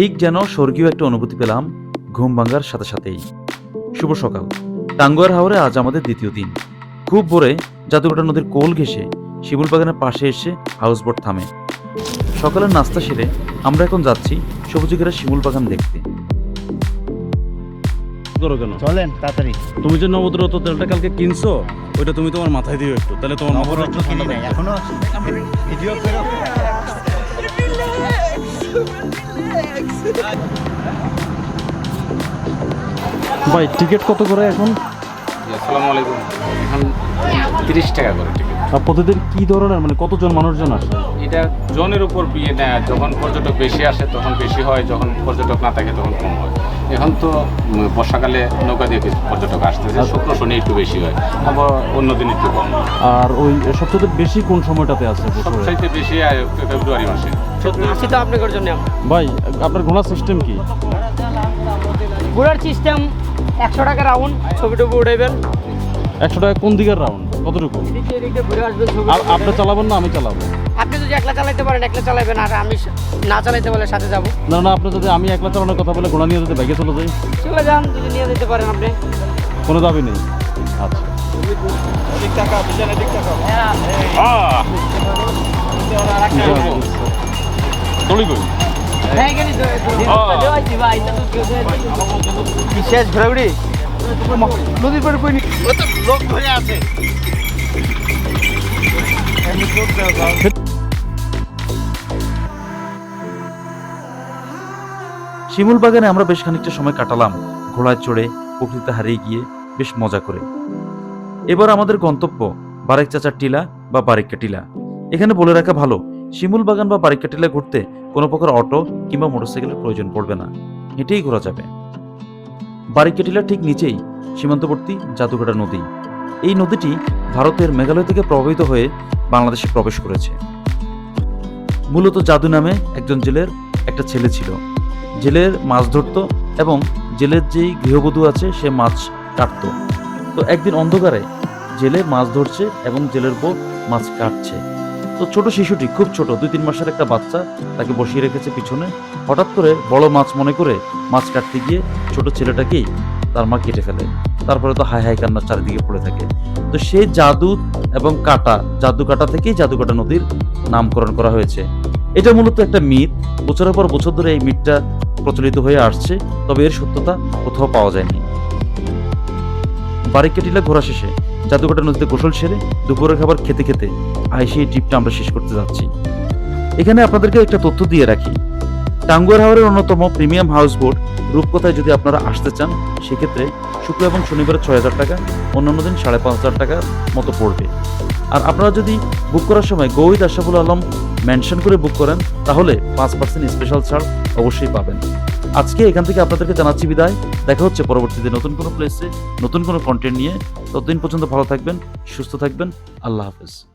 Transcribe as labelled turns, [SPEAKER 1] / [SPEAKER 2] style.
[SPEAKER 1] ঠিক যেন স্বর্গীয় একটা অনুভূতি পেলাম ঘুম ভাঙার সাথে সাথেই। শুভ সকাল। টাঙ্গুয়ার হাওরে আজ আমাদের দ্বিতীয় দিন। খুব ভোরে জাদুঘাটা নদীর কোল ঘেঁষে শিমুল বাগানের পাশে এসে হাউসবোট থামে। সকালের নাস্তা সেরে আমরা এখন যাচ্ছি সবুজিকেরা শিমুল বাগান দেখতে।
[SPEAKER 2] করো কেন?
[SPEAKER 3] চলেন তাড়াতাড়ি।
[SPEAKER 2] তুমি যে নবদ্রত তেলটা কালকে কিনছো ওইটা তুমি তোমার মাথায় দিও একটু তাহলে তোমার একটু
[SPEAKER 3] কিনি নাই এখনও ভিডিও
[SPEAKER 2] ভাই টিকিট কত করে এখন?
[SPEAKER 4] আসসালামু আলাইকুম। এখন তিরিশ টাকা করে টিকিট
[SPEAKER 2] আর প্রতিদিন কি ধরনের মানে কতজন মানুষজন আসে?
[SPEAKER 4] এটা জনের উপর বিয়ে নেয় যখন পর্যটক বেশি আসে তখন বেশি হয় যখন পর্যটক না থাকে তখন কম হয়। এখন তো বর্ষাকালে নৌকা দিয়ে পর্যটক আসতেছে শুক্র শনি একটু বেশি হয় আবার অন্য দিন একটু কম
[SPEAKER 2] আর ওই সবচেয়ে বেশি কোন সময়টাতে আছে?
[SPEAKER 4] সবচাইতে বেশি ফেব্রুয়ারি মাসে।
[SPEAKER 5] আসি তো আপনাদের জন্য।
[SPEAKER 2] ভাই আপনার ঘোড়া সিস্টেম কি?
[SPEAKER 5] ঘোরার সিস্টেম একশো টাকা রাউন্ড ছবি টবি উঠাইবেন।
[SPEAKER 2] একশো টাকা কোন দিকের রাউন্ড কতটুকু? আপনি চালাবেন না আমি চালাবো।
[SPEAKER 5] আপনি যদি একলা চালাইতে পারেন একলা চালাইবেন আর আমি না চালাইতে পারলে সাথে যাব।
[SPEAKER 2] না না আপনি যদি আমি একলা চালানোর কথা বলে ঘোড়া নিয়ে যদি ব্যাগে চলে যাই?
[SPEAKER 5] চলে যান যদি নিয়ে যেতে পারেন আপনি।
[SPEAKER 2] কোনো দাবি নেই? আচ্ছা। চলি কই
[SPEAKER 3] নদীর পাড়ে কই লোক ধরে আছে
[SPEAKER 1] শিমুল বাগানে আমরা বেশ খানিকটা সময় কাটালাম। ঘোড়ায় চড়ে, প্রকৃতিতে হারিয়ে গিয়ে বেশ মজা করে। এবার আমাদের গন্তব্য বারেক চাচার টিলা বা বারিক্কা টিলা। এখানে বলে রাখা ভালো শিমুল বাগান বা বারিক্কা টিলা ঘুরতে কোনো প্রকার অটো কিংবা মোটরসাইকেলের প্রয়োজন পড়বে না। হেঁটেই ঘোরা যাবে। বারিক্কা টিলার ঠিক নিচেই, সীমান্তবর্তী জাদুঘাটা নদী। এই নদীটি ভারতের মেঘালয় থেকে প্রভাবিত হয়ে বাংলাদেশে প্রবেশ করেছে। মূলত জাদু নামে একজন জেলের একটা ছেলে ছিল। জেলের মাছ ধরতো এবং জেলের যেই গৃহবধূ আছে, সে মাছ কাটতো। তো একদিন অন্ধকারে জেলে মাছ ধরছে এবং জেলের বউ মাছ কাটছে। তো ছোট শিশুটি, খুব ছোট, দুই, তিন মাসের একটা বাচ্চা, তাকে বসিয়ে রেখেছে পিছনে। হঠাৎ করে বড় মাছ মনে করে মাছ কাটতে গিয়ে ছোট ছেলেটাকেই তার মা কেটে ফেলে। তারপরে তো হাই হাই কান্না চারিদিকে পড়ে থাকে। তো সেই জাদু এবং কাটা, জাদু কাটা থেকেই জাদু কাটা নদীর নামকরণ করা হয়েছে। এটা মূলত একটা মিথ। বছরের পর বছর ধরে এই মিথটা প্রচলিত হয়ে আসছে, তবে এর সত্যতা কোথাও পাওয়া যায়নি। বারিকেটিলা ঘোরা শেষে জাদুঘাটা নদীতে গোসল সেরে দুপুরের খাবার খেতে খেতে আইসি এই ট্রিপটা আমরা শেষ করতে যাচ্ছি। এখানে আপনাদেরকে একটা তথ্য দিয়ে রাখি। টাঙ্গুয়ার হাওরের অন্যতম প্রিমিয়াম হাউস বোট রূপকথায় যদি আপনারা আসতে চান, সেক্ষেত্রে শুক্র এবং শনিবার ছয় হাজার টাকা, অন্যান্য দিন সাড়ে পাঁচ হাজার টাকার মতো পড়বে। আর আপনারা যদি বুক করার সময় গৌহিদ আশাফুল আলম মেনশন করে বুক করেন, তাহলে পাঁচ পার্সেন্ট স্পেশাল ছাড় অবশ্যই পাবেন। আজকে এখান থেকে আপনাদেরকে জানাচ্ছি বিদায়। দেখা হচ্ছে পরবর্তীতে নতুন কোনো প্লেসে নতুন কোনো কন্টেন্ট নিয়ে। ততদিন পর্যন্ত ভালো থাকবেন, সুস্থ থাকবেন। আল্লাহ হাফেজ।